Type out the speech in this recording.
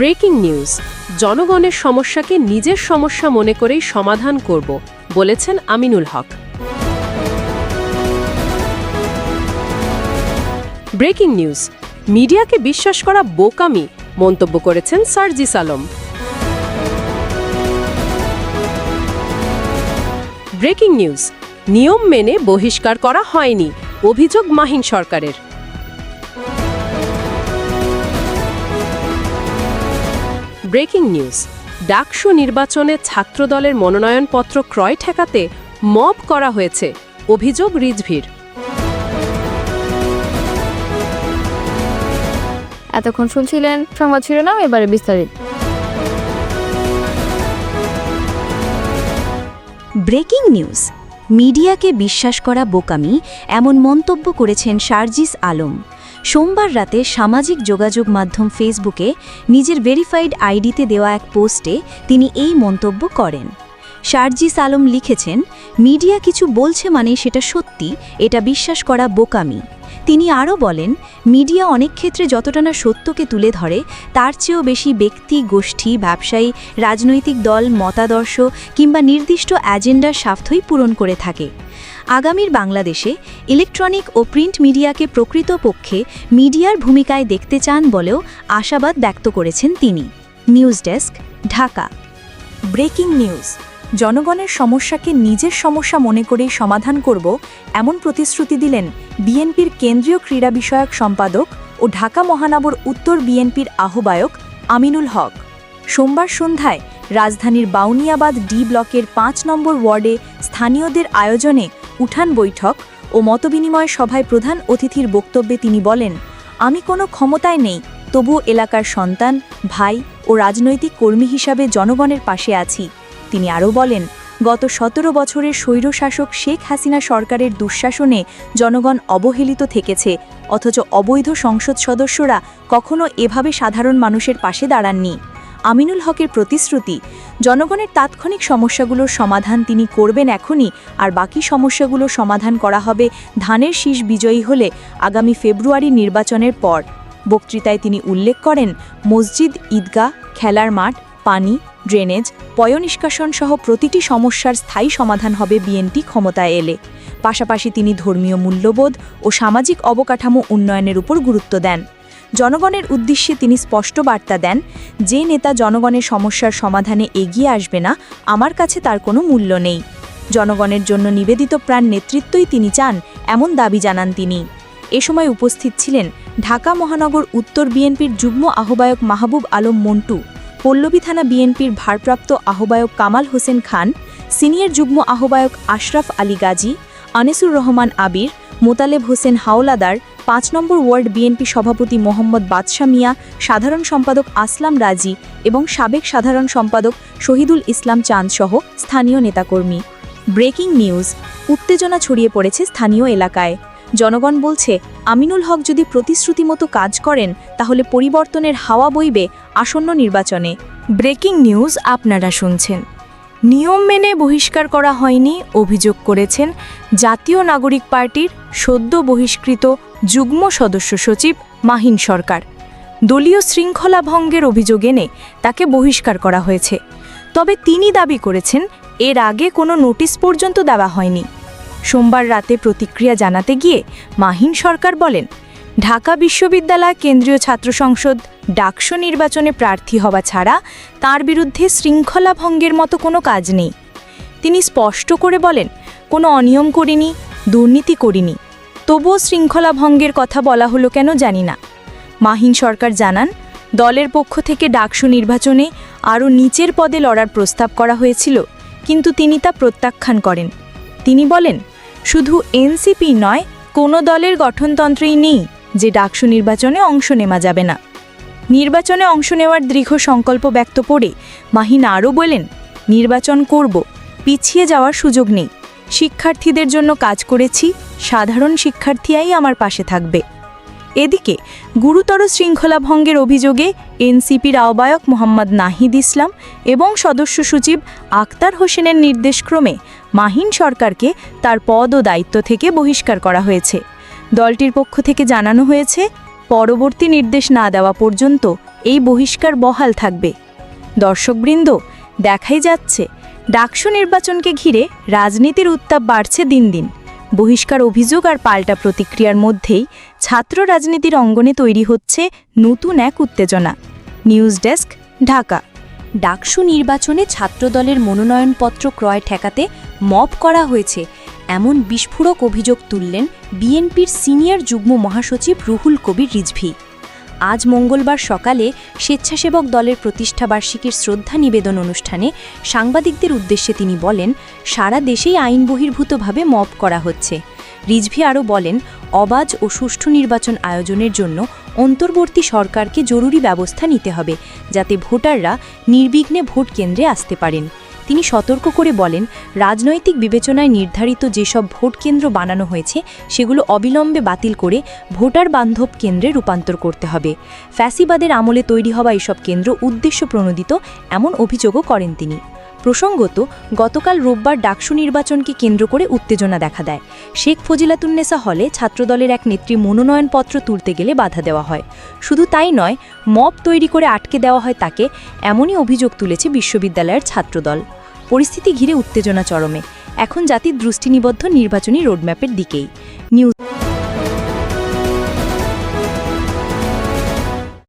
Breaking news. জনগণের সমস্যাকে নিজের সমস্যা মনে করেই সমাধান করব, বলেছেন আমিনুল হক। Breaking news. মিডিয়াকে বিশ্বাস করা বোকামি, মন্তব্য করেছেন সার্জিস আলম। Breaking news. নিয়ম মেনে বহিষ্কার করা হয়নি, অভিযোগ মাহিন সরকারের। Breaking news. ডাকসু নির্বাচনে ছাত্রদলের মনোনয়নপত্র ক্রয় ঠেকাতে মব করা হয়েছে অভিযোগ রিজভির। এতক্ষণ শুনছিলেন সংবাদ শিরোনাম এবারে বিস্তারিত। ব্রেকিং নিউজ মিডিয়াকে বিশ্বাস করা বোকামি এমন মন্তব্য করেছেন শারজিস আলম। সোমবার রাতে সামাজিক যোগাযোগ মাধ্যম ফেসবুকে নিজের ভেরিফাইড আইডিতে দেওয়া এক পোস্টে তিনি এই মন্তব্য করেন। শারজিস আলম লিখেছেন, মিডিয়া কিছু বলছে মানে সেটা সত্যি, এটা বিশ্বাস করা বোকামি। তিনি আরও বলেন, মিডিয়া অনেক ক্ষেত্রে যতটা না সত্যকে তুলে ধরে, তার চেয়েও বেশি ব্যক্তি, গোষ্ঠী, ব্যবসায়ী, রাজনৈতিক দল, মতাদর্শ কিংবা নির্দিষ্ট অ্যাজেন্ডার স্বার্থই পূরণ করে থাকে। আগামীর বাংলাদেশে ইলেকট্রনিক ও প্রিন্ট মিডিয়াকে প্রকৃতপক্ষে মিডিয়ার ভূমিকায় দেখতে চান বলেও আশাবাদ ব্যক্ত করেছেন তিনি। News desk, Dhaka. Breaking news, জনগণের সমস্যাকে নিজের সমস্যা মনে করেই সমাধান করব এমন প্রতিশ্রুতি দিলেন বিএনপির কেন্দ্রীয় ক্রীড়া বিষয়ক সম্পাদক ও ঢাকা মহানগর উত্তর বিএনপির আহ্বায়ক আমিনুল হক। সোমবার সন্ধ্যায় রাজধানীর বাউনিয়াবাদ ডি ব্লকের পাঁচ নম্বর ওয়ার্ডে স্থানীয়দের আয়োজনে উঠান বৈঠক ও মতবিনিময় সভায় প্রধান অতিথির বক্তব্যে তিনি বলেন, আমি কোনো ক্ষমতায় নেই, তবুও এলাকার সন্তান, ভাই ও রাজনৈতিক কর্মী হিসাবে জনগণের পাশে আছি। তিনি আরও বলেন, গত সতেরো বছরের স্বৈরশাসক শেখ হাসিনা সরকারের দুঃশাসনে জনগণ অবহেলিত থেকেছে, অথচ অবৈধ সংসদ সদস্যরা কখনো এভাবে সাধারণ মানুষের পাশে দাঁড়াননি। আমিনুল হকের প্রতিশ্রুতি, জনগণের তাৎক্ষণিক সমস্যাগুলোর সমাধান তিনি করবেন এখনই আর বাকি সমস্যাগুলো সমাধান করা হবে ধানের শীষ বিজয়ী হলে আগামী ফেব্রুয়ারি নির্বাচনের পর। বক্তৃতায় তিনি উল্লেখ করেন, মসজিদ, ঈদগাহ, খেলার মাঠ, পানি, ড্রেনেজ, পয়নিষ্কাশন সহ প্রতিটি সমস্যার স্থায়ী সমাধান হবে বিএনপি ক্ষমতায় এলে। পাশাপাশি তিনি ধর্মীয় মূল্যবোধ ও সামাজিক অবকাঠামো উন্নয়নের উপর গুরুত্ব দেন। জনগণের উদ্দেশ্যে তিনি স্পষ্ট বার্তা দেন, যে নেতা জনগণের সমস্যার সমাধানে এগিয়ে আসবে না, আমার কাছে তার কোনো মূল্য নেই। জনগণের জন্য নিবেদিত প্রাণ নেতৃত্বই তিনি চান, এমন দাবি জানান তিনি। এ সময় উপস্থিত ছিলেন ঢাকা মহানগর উত্তর বিএনপির যুগ্ম আহ্বায়ক মাহবুব আলম মন্টু, পল্লবী থানা বিএনপির ভারপ্রাপ্ত আহ্বায়ক কামাল হোসেন খান, সিনিয়র যুগ্ম আহ্বায়ক আশরাফ আলী গাজী, আনিসুর রহমান আবির, মোতালেব হোসেন হাওলাদার পাঁচ নম্বর ওয়ার্ড বিএনপি সভাপতি মোহাম্মদ বাদশা মিয়া, সাধারণ সম্পাদক আসলাম রাজি এবং সাবেক সাধারণ সম্পাদক শহীদুল ইসলাম চাঁদ সহ স্থানীয় নেতাকর্মী। ব্রেকিং নিউজ, উত্তেজনা ছড়িয়ে পড়েছে স্থানীয় এলাকায়। জনগণ বলছে, আমিনুল হক যদি প্রতিশ্রুতি মতো কাজ করেন, তাহলে পরিবর্তনের হাওয়া বইবে আসন্ন নির্বাচনে। ব্রেকিং নিউজ আপনারা শুনছেন। নিয়ম মেনে বহিষ্কার করা হয়নি, অভিযোগ করেছেন জাতীয় নাগরিক পার্টির সদ্য বহিষ্কৃত যুগ্ম সদস্য সচিব মাহিন সরকার। দলীয় শৃঙ্খলা ভঙ্গের অভিযোগ এনে তাকে বহিষ্কার করা হয়েছে। তবে তিনি দাবি করেছেন, এর আগে কোনো নোটিশ পর্যন্ত দেওয়া হয়নি। সোমবার রাতে প্রতিক্রিয়া জানাতে গিয়ে মাহিন সরকার বলেন ঢাকা বিশ্ববিদ্যালয় কেন্দ্রীয় ছাত্র সংসদ ডাকসু নির্বাচনে প্রার্থী হওয়া ছাড়া তার বিরুদ্ধে শৃঙ্খলা ভঙ্গের মতো কোনো কাজ নেই। তিনি স্পষ্ট করে বলেন, কোনো অনিয়ম করিনি, দুর্নীতি করিনি। তবুও শৃঙ্খলা ভঙ্গের কথা বলা হলো কেন জানি না। মাহিন সরকার জানান, দলের পক্ষ থেকে ডাকসু নির্বাচনে আরও নিচের পদে লড়ার প্রস্তাব করা হয়েছিল, কিন্তু তিনি তা প্রত্যাখ্যান করেন। তিনি বলেন, শুধু এনসিপি নয়, কোনো দলের গঠনতন্ত্রেই নেই। যে ডাকসু নির্বাচনে অংশ নেওয়া যাবে না। নির্বাচনে অংশ নেওয়ার দৃঢ় সংকল্প ব্যক্ত করে মাহিন আরও বলেন, নির্বাচন করব, পিছিয়ে যাওয়ার সুযোগ নেই। শিক্ষার্থীদের জন্য কাজ করেছি, সাধারণ শিক্ষার্থীরাই আমার পাশে থাকবে। এদিকে গুরুতর শৃঙ্খলা ভঙ্গের অভিযোগে এনসিপির আহ্বায়ক মোহাম্মদ নাহিদ ইসলাম এবং সদস্য সচিব আক্তার হোসেনের নির্দেশক্রমে মাহিন সরকারকে তার পদ ও দায়িত্ব থেকে বহিষ্কার করা হয়েছে। দলটির পক্ষ থেকে জানানো হয়েছে, পরবর্তী নির্দেশ না দেওয়া পর্যন্ত এই বহিষ্কার বহাল থাকবে। দর্শকবৃন্দ, দেখাই যাচ্ছে, ডাকসু নির্বাচনকে ঘিরে রাজনীতির উত্তাপ বাড়ছে দিন দিন। বহিষ্কার অভিযোগ আর পাল্টা প্রতিক্রিয়ার মধ্যেই ছাত্র রাজনীতির অঙ্গনে তৈরি হচ্ছে নতুন এক উত্তেজনা। News desk, Dhaka. ডাকসু নির্বাচনে ছাত্রদলের মনোনয়নপত্র ক্রয় ঠেকাতে মপ করা হয়েছে এমন বিস্ফোরক অভিযোগ তুললেন বিএনপির সিনিয়র যুগ্ম মহাসচিব রুহুল কবির রিজভি। আজ মঙ্গলবার সকালে স্বেচ্ছাসেবক দলের প্রতিষ্ঠাবার্ষিকীর শ্রদ্ধা নিবেদন অনুষ্ঠানে সাংবাদিকদের উদ্দেশ্যে তিনি বলেন, সারা দেশেই আইন বহির্ভূতভাবে মব করা হচ্ছে। রিজভি আরও বলেন অবাজ ও সুষ্ঠু নির্বাচন আয়োজনের জন্য অন্তর্বর্তী সরকারকে জরুরি ব্যবস্থা নিতে হবে যাতে ভোটাররা নির্বিঘ্নে ভোট কেন্দ্রে আসতে পারেন। তিনি সতর্ক করে বলেন, রাজনৈতিক বিবেচনায় নির্ধারিত যেসব ভোট কেন্দ্র বানানো হয়েছে, সেগুলো অবিলম্বে বাতিল করে ভোটার বান্ধব কেন্দ্রে রূপান্তর করতে হবে। ফ্যাসিবাদের আমলে তৈরি হওয়া এসব কেন্দ্র উদ্দেশ্য প্রণোদিত, এমন অভিযোগও করেন তিনি। প্রসঙ্গত, গতকাল রোববার ডাকসু নির্বাচনকে কেন্দ্র করে উত্তেজনা দেখা দেয়। শেখ ফজিলাতুন্নেসা হলে ছাত্রদলের এক নেত্রী মনোনয়নপত্র তুলতে গেলে বাধা দেওয়া হয়। শুধু তাই নয় মপ তৈরি করে আটকে দেওয়া হয় তাকে, এমনই অভিযোগ তুলেছে বিশ্ববিদ্যালয়ের ছাত্রদল। পরিস্থিতি ঘিরে উত্তেজনা চরমে। এখন জাতির দৃষ্টিনিবদ্ধ নির্বাচনী রোডম্যাপের দিকেই। নিউজ